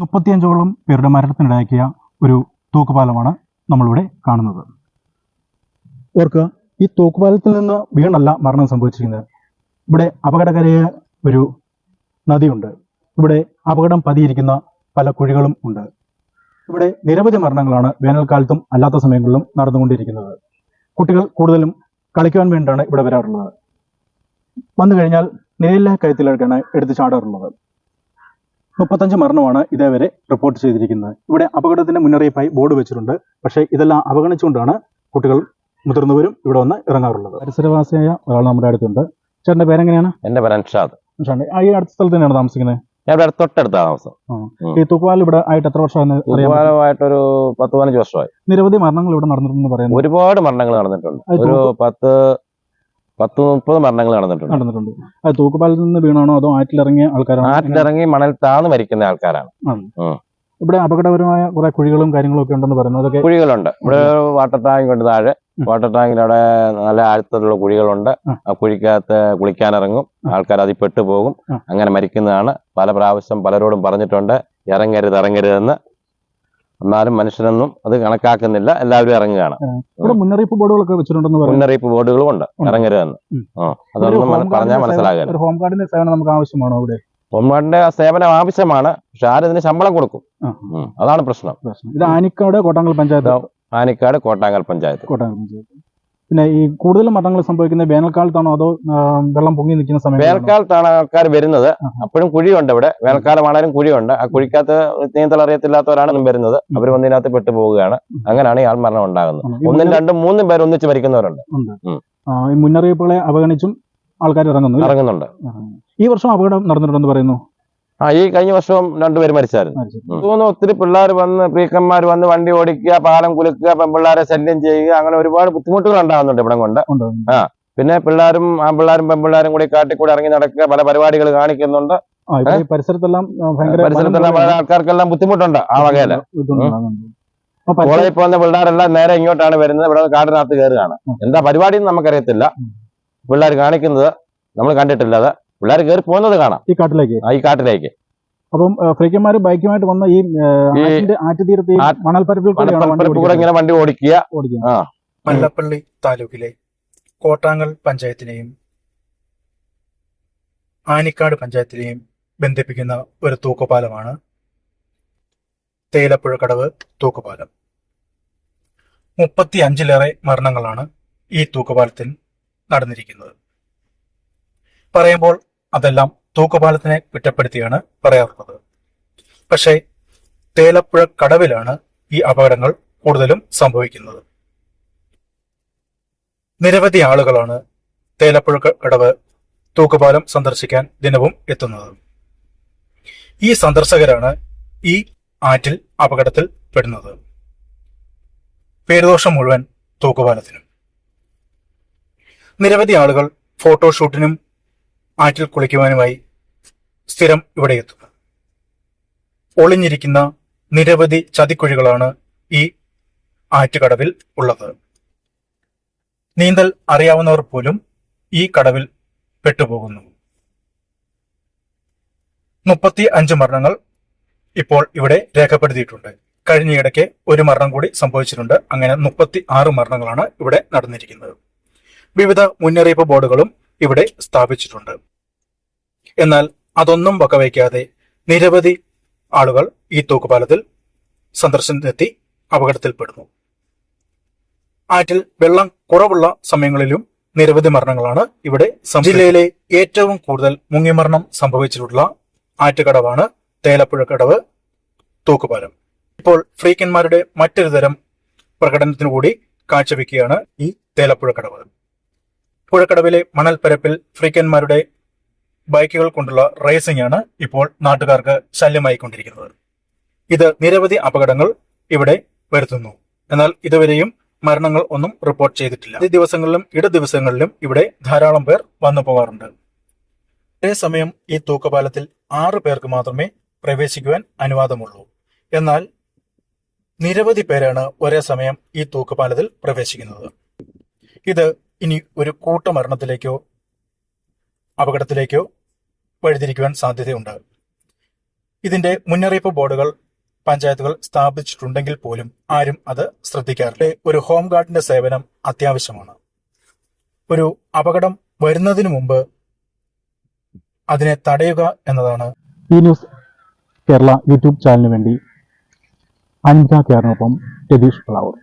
മുപ്പത്തിയഞ്ചോളം പേരുടെ മരണത്തിനിടയാക്കിയ ഒരു തൂക്കുപാലമാണ് നമ്മളിവിടെ കാണുന്നത്. ഓർക്കുക ഈ തൂക്കുപാലത്തിൽ നിന്ന് വീണല്ല മരണം സംഭവിച്ചിരിക്കുന്നത്. ഇവിടെ അപകടകരമായ ഒരു നദിയുണ്ട്. ഇവിടെ അപകടം പതിയിരിക്കുന്ന പല കുഴികളും ഉണ്ട്. ഇവിടെ നിരവധി മരണങ്ങളാണ് വേനൽക്കാലത്തും അല്ലാത്ത സമയങ്ങളിലും നടന്നുകൊണ്ടിരിക്കുന്നത്. കുട്ടികൾ കൂടുതലും കളിക്കുവാൻ വേണ്ടിയാണ് ഇവിടെ വരാറുള്ളത്. വന്നു കഴിഞ്ഞാൽ നിലയിലെ കയത്തിലേക്കാണ് എടുത്തു ചാടാറുള്ളത്. മുപ്പത്തഞ്ച് മരണമാണ് ഇതേവരെ റിപ്പോർട്ട് ചെയ്തിരിക്കുന്നത്. ഇവിടെ അപകടത്തിന്റെ മുന്നറിയിപ്പായി ബോർഡ് വെച്ചിട്ടുണ്ട്. പക്ഷേ ഇതെല്ലാം അവഗണിച്ചുകൊണ്ടാണ് കുട്ടികൾ മുതിർന്നവരും ഇവിടെ വന്ന് ഇറങ്ങാറുള്ളത്. പരിസരവാസിയായ ഒരാൾ നമ്മുടെ അടുത്തുണ്ട്. ചേട്ടന്റെ പേരെങ്ങനെയാണ്? എന്റെ പേര് അൻഷാദ്. അൻഷാദ് ആ ഈ അടുത്ത സ്ഥലത്ത് തന്നെയാണ് താമസിക്കുന്നത്? ഞാൻ ഇവിടെ തൊട്ടടുത്താണ് താമസം. ഈ തൂക്കുപാലം ഇവിടെ ആയിട്ട് എത്ര വർഷമാണ്? ഒരുപാടായിട്ടൊരു പത്ത് പതിനഞ്ച് വർഷമായി. നിരവധി മരണങ്ങൾ ഇവിടെ നടന്നിട്ടുണ്ടെന്ന് പറയുന്നത് ഒരുപാട് മരണങ്ങൾ നടന്നിട്ടുണ്ട്. ഒരു പത്ത് പത്ത് മുപ്പത് മരണങ്ങൾ നടന്നിട്ടുണ്ട്. നടന്നിട്ടുണ്ട്. അത് തൂക്കുപാലത്തിൽ നിന്ന് വീണാണോ അതോ ആറ്റിലിറങ്ങിയ ആൾക്കാരാണോ? ആറ്റിലിറങ്ങി മണൽ താന്ന് മരിക്കുന്ന ആൾക്കാരാണ്. ഇവിടെ അപകടപരമായ കുറെ കുഴികളും കാര്യങ്ങളും ഒക്കെ ഉണ്ടെന്ന് പറയുന്നു. അതൊക്കെ കുഴികളുണ്ട്. ഇവിടെ ഒരു വാട്ടർ ടാങ്ക് ഉണ്ട് താഴെ. വാട്ടർ ടാങ്കിലവിടെ നല്ല ആഴത്തിലുള്ള കുഴികളുണ്ട്. ആ. കുഴിക്കകത്ത് കുളിക്കാനിറങ്ങും. ആൾക്കാർ അതിൽ പെട്ടുപോകും. അങ്ങനെ മരിക്കുന്നതാണ്. പല പ്രാവശ്യം പലരോടും പറഞ്ഞിട്ടുണ്ട്. ഇറങ്ങരുത് ഇറങ്ങരുതെന്ന്. എന്നാലും മനുഷ്യനൊന്നും അത് കണക്കാക്കുന്നില്ല. എല്ലാവരും ഇറങ്ങുകയാണ്. ഇവിടെ മുന്നറിയിപ്പ് ബോർഡുകളൊക്കെ വെച്ചിട്ടുണ്ടെന്ന് മുന്നറിയിപ്പ് ബോർഡുകളും ഉണ്ട്. ഇറങ്ങരുതെന്ന്. ആ അതൊന്നും ഹോം പറഞ്ഞാൽ മനസ്സിലാകില്ല. ഹോം ഗാർഡിന്റെ സേവനം നമുക്ക് ആവശ്യമാണോ അവിടെ? ഹോംഗാർഡിന്റെ സേവനം ആവശ്യമാണ്. പക്ഷെ ആരും ഇതിന് ശമ്പളം കൊടുക്കും? അതാണ് പ്രശ്നം. പ്രശ്നം. ഇത് ആനിക്കാട് കോട്ടാങ്കൽ പഞ്ചായത്ത്. ആനിക്കാട് കോട്ടാങ്കൽ പഞ്ചായത്ത്. കോട്ടാങ്കൽ പഞ്ചായത്ത്. പിന്നെ ഈ കൂടുതൽ മരണങ്ങൾ സംഭവിക്കുന്നത് വേനൽക്കാലത്താണോ അതോ വെള്ളം പൊങ്ങി നിൽക്കുന്ന സമയത്ത് വേനൽക്കാലത്താണ് ആൾക്കാർ വരുന്നത്. അപ്പോഴും കുഴിയുണ്ട് ഇവിടെ. വേനൽക്കാലമാണേലും കുഴിയുണ്ട്. ആ കുഴിക്കകത്ത് നീന്തൽ അറിയത്തില്ലാത്തവരാണ് വരുന്നത്. അവർ വന്നതിനകത്ത് പെട്ടു പോവുകയാണ് അങ്ങനെയാണ് ഈ ആൾമരണം ഉണ്ടാകുന്നത്. ഒന്നും രണ്ടും മൂന്നും പേർ ഒന്നിച്ച് മരിക്കുന്നവരുണ്ട് മുന്നറിയിപ്പുകളെ അവഗണിച്ചും ആൾക്കാർ ഇറങ്ങുന്നു ഇറങ്ങുന്നുണ്ട്. ഈ വർഷം അപകടം നടന്നിട്ടുണ്ടെന്ന് പറയുന്നു. ആ ഈ കഴിഞ്ഞ വർഷവും രണ്ടുപേര് മരിച്ചായിരുന്നു. തോന്നുന്നു ഒത്തിരി പിള്ളേർ വന്ന് പ്രീക്കന്മാർ വന്ന് വണ്ടി ഓടിക്കുക പാലം കുലുക്കുക പെൺപിള്ളേരെ ശല്യം ചെയ്യുക അങ്ങനെ ഒരുപാട് ബുദ്ധിമുട്ടുകൾ ഉണ്ടാകുന്നുണ്ട് ഇവിടെ കൊണ്ട്. ആ പിന്നെ പിള്ളേരും ആൺപിള്ളേരും പെൺപിള്ളേരും കൂടി കാട്ടിക്കൂടി ഇറങ്ങി നടക്കുക പല പരിപാടികൾ കാണിക്കുന്നുണ്ട്. പരിസരത്തെല്ലാം പരിസരത്തെല്ലാം പല ആൾക്കാർക്കെല്ലാം ബുദ്ധിമുട്ടുണ്ട് ആ വകയിൽ. കോളേജിൽ പോകുന്ന പിള്ളേരെല്ലാം നേരെ ഇങ്ങോട്ടാണ് വരുന്നത്. ഇവിടെ കാടിനകത്ത് കയറുകയാണ്. എന്താ പരിപാടി എന്ന് നമുക്കറിയത്തില്ല. പിള്ളേർ കാണിക്കുന്നത് നമ്മൾ കണ്ടിട്ടില്ല അത്. പിള്ളേർ കയറി പോകുന്നത് കാണാം. ഈ കാട്ടിലേക്ക്? ആ ഈ കാട്ടിലേക്ക്. അപ്പം ഫ്രീക്കന്മാര് ബൈക്കുമായിട്ട് വന്ന ഈ ഈ ആറ്റുതീരത്ത് ഈ ആ- മണൽപ്പരപ്പിൽ കൂടെയാണ് വണ്ടി മണപ്പരപ്പ് കൂടെ ഓടിക്കുന്നത്. ഇങ്ങനെ വണ്ടി ഓടിക്കുക. ഓടിക്കുന്നത്. മല്ലപ്പള്ളി താലൂക്കിലെ കോട്ടാങ്ങൽ പഞ്ചായത്തിനെയും ആനിക്കാട് പഞ്ചായത്തിനെയും ബന്ധിപ്പിക്കുന്ന ഒരു തൂക്കുപാലമാണ് തേയിലപ്പുഴക്കടവ് തൂക്കുപാലം. മുപ്പത്തി അഞ്ചിലേറെ മരണങ്ങളാണ് ഈ തൂക്കുപാലത്തിൽ നടന്നിരിക്കുന്നത്. പറയുമ്പോൾ അതെല്ലാം തൂക്കുപാലത്തിനെ കുറ്റപ്പെടുത്തിയാണ് പറയാറുള്ളത്. പക്ഷേ തേലപ്പുഴ കടവിലാണ് ഈ അപകടങ്ങൾ കൂടുതലും സംഭവിക്കുന്നത്. നിരവധി ആളുകളാണ് തേലപ്പുഴ കടവ് തൂക്കുപാലം സന്ദർശിക്കാൻ ദിനവും എത്തുന്നത്. ഈ സന്ദർശകരാണ് ഈ ആറ്റിൽ അപകടത്തിൽ പെടുന്നത്. പേരുദോഷം മുഴുവൻ തൂക്കുപാലത്തിനും. നിരവധി ആളുകൾ ഫോട്ടോഷൂട്ടിനും ആറ്റിൽ കുളിക്കുവാനുമായി സ്ഥിരം ഇവിടെ എത്തും. ഒളിഞ്ഞിരിക്കുന്ന നിരവധി ചതിക്കുഴികളാണ് ഈ ആറ്റുകടവിൽ ഉള്ളത്. നീന്തൽ അറിയാവുന്നവർ പോലും ഈ കടവിൽ പെട്ടുപോകുന്നു. മുപ്പത്തി അഞ്ച് മരണങ്ങൾ ഇപ്പോൾ ഇവിടെ രേഖപ്പെടുത്തിയിട്ടുണ്ട്. കഴിഞ്ഞയിടയ്ക്ക് ഒരു മരണം കൂടി സംഭവിച്ചിട്ടുണ്ട്. അങ്ങനെ മുപ്പത്തി ആറ് മരണങ്ങളാണ് ഇവിടെ നടന്നിരിക്കുന്നത്. വിവിധ മുന്നറിയിപ്പ് ബോർഡുകളും ഇവിടെ സ്ഥാപിച്ചിട്ടുണ്ട്. എന്നാൽ അതൊന്നും വകവയ്ക്കാതെ നിരവധി ആളുകൾ ഈ തൂക്കുപാലത്തിൽ സന്ദർശനത്തിനെത്തി അപകടത്തിൽപ്പെടുന്നു. ആറ്റിൽ വെള്ളം കുറവുള്ള സമയങ്ങളിലും നിരവധി മരണങ്ങളാണ് ഇവിടെ ജില്ലയിലെ ഏറ്റവും കൂടുതൽ മുങ്ങിമരണം സംഭവിച്ചിട്ടുള്ള ആറ്റുകടവാണ് തേലപ്പുഴക്കടവ് തൂക്കുപാലം. ഇപ്പോൾ ഫ്രീക്കന്മാരുടെ മറ്റൊരു തരം പ്രകടനത്തിനു കൂടി കാഴ്ചവെക്കുകയാണ് ഈ തേലപ്പുഴക്കടവ്. പുഴക്കടവിലെ മണൽപ്പരപ്പിൽ ഫ്രീക്കന്മാരുടെ ബൈക്കുകൾ കൊണ്ടുള്ള റേസിംഗ് ആണ് ഇപ്പോൾ നാട്ടുകാർക്ക് ശല്യമായിക്കൊണ്ടിരിക്കുന്നത്. ഇത് നിരവധി അപകടങ്ങൾ ഇവിടെ വരുത്തുന്നു. എന്നാൽ ഇതുവരെയും മരണങ്ങൾ ഒന്നും റിപ്പോർട്ട് ചെയ്തിട്ടില്ല. ഈ ദിവസങ്ങളിലും ഇട ദിവസങ്ങളിലും ഇവിടെ ധാരാളം പേർ വന്നു പോകാറുണ്ട്. അതേസമയം ഈ തൂക്കപാലത്തിൽ ആറ് പേർക്ക് മാത്രമേ പ്രവേശിക്കുവാൻ അനുവാദമുള്ളൂ. എന്നാൽ നിരവധി പേരാണ് ഒരേ സമയം ഈ തൂക്കുപാലത്തിൽ പ്രവേശിക്കുന്നത്. ഇത് ഇനി ഒരു കൂട്ടമരണത്തിലേക്കോ അപകടത്തിലേക്കോ വഴിതിരിക്കുവാൻ സാധ്യതയുണ്ട്. ഇതിന്റെ മുന്നറിയിപ്പ് ബോർഡുകൾ പഞ്ചായത്തുകൾ സ്ഥാപിച്ചിട്ടുണ്ടെങ്കിൽ പോലും ആരും അത് ശ്രദ്ധിക്കാറില്ല. ഒരു ഹോം ഗാർഡിന്റെ സേവനം അത്യാവശ്യമാണ്. ഒരു അപകടം വരുന്നതിന് മുമ്പ് അതിനെ തടയുക എന്നതാണ് ഈ ന്യൂസ് കേരള യൂട്യൂബ് ചാനലിന് വേണ്ടി അനിത കേറിനൊപ്പം രതീഷ് പ്ലാവൂർ